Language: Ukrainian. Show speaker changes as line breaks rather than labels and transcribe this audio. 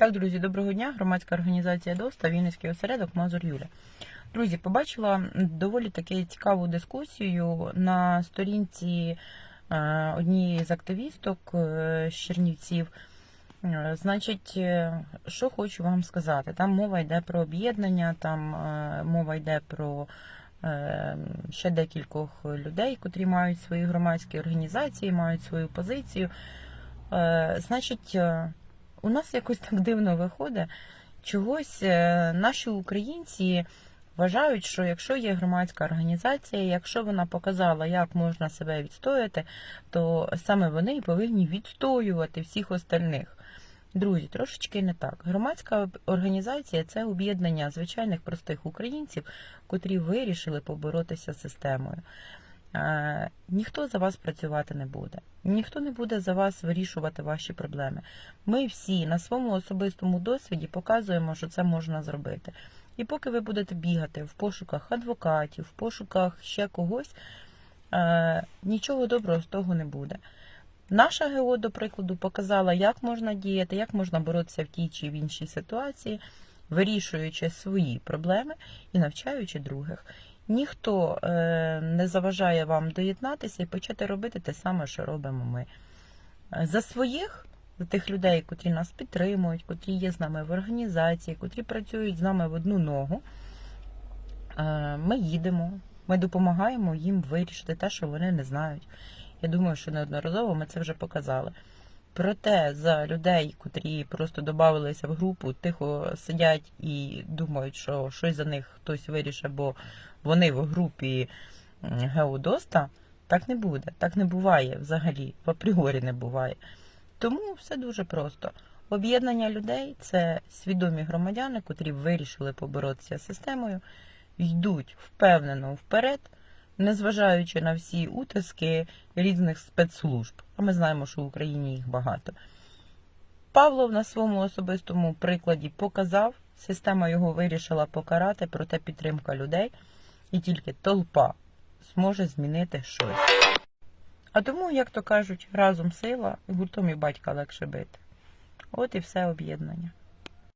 Так, друзі, доброго дня. Громадська організація ДОСТА, Вінницький осередок Мазур Юля. Друзі, побачила доволі таки цікаву дискусію на сторінці е, однієї з активісток е, Чернівців. Е, Значить, що хочу вам сказати. Там мова йде про об'єднання, там мова йде про ще декількох людей, котрі мають свої громадські організації, мають свою позицію. Значить, у нас якось так дивно виходить. Чогось е, наші українці вважають, що якщо є громадська організація, якщо вона показала, як можна себе відстояти, то саме вони і повинні відстоювати всіх остальних. Друзі, трошечки не так. Громадська організація це об'єднання звичайних простих українців, котрі вирішили поборотися з системою. Ніхто за вас працювати не буде, ніхто не буде за вас вирішувати ваші проблеми. Ми всі на своєму особистому досвіді показуємо, що це можна зробити. І поки ви будете бігати в пошуках адвокатів, в пошуках ще когось, нічого доброго з того не буде. Наша ГО, до прикладу, показала, як можна діяти, як можна боротися в тій чи в іншій ситуації, вирішуючи свої проблеми і навчаючи других. Ніхто е, не заважає вам доєднатися і почати робити те саме, що робимо ми. За своїх, за тих людей, котрі нас підтримують, котрі є з нами в організації, котрі працюють з нами в одну ногу, е, ми їдемо, ми допомагаємо їм вирішити те, що вони не знають. Я думаю, що неодноразово ми це вже показали. Проте за людей, котрі просто додавалися в групу, тихо сидять і думають, що щось за них хтось вирішить, бо вони в групі Геодоста, так не буде. Так не буває взагалі, в апріорі не буває. Тому все дуже просто. Об'єднання людей це свідомі громадяни, котрі вирішили поборотися з системою, йдуть впевнено вперед, незважаючи на всі утиски різних спецслужб. А ми знаємо, що в Україні їх багато. Павлов на своєму особистому прикладі показав, система його вирішила покарати, проте підтримка людей, і тільки толпа зможе змінити щось. А тому, як то кажуть, разом сила, гуртом і батька легше бити. От і все об'єднання.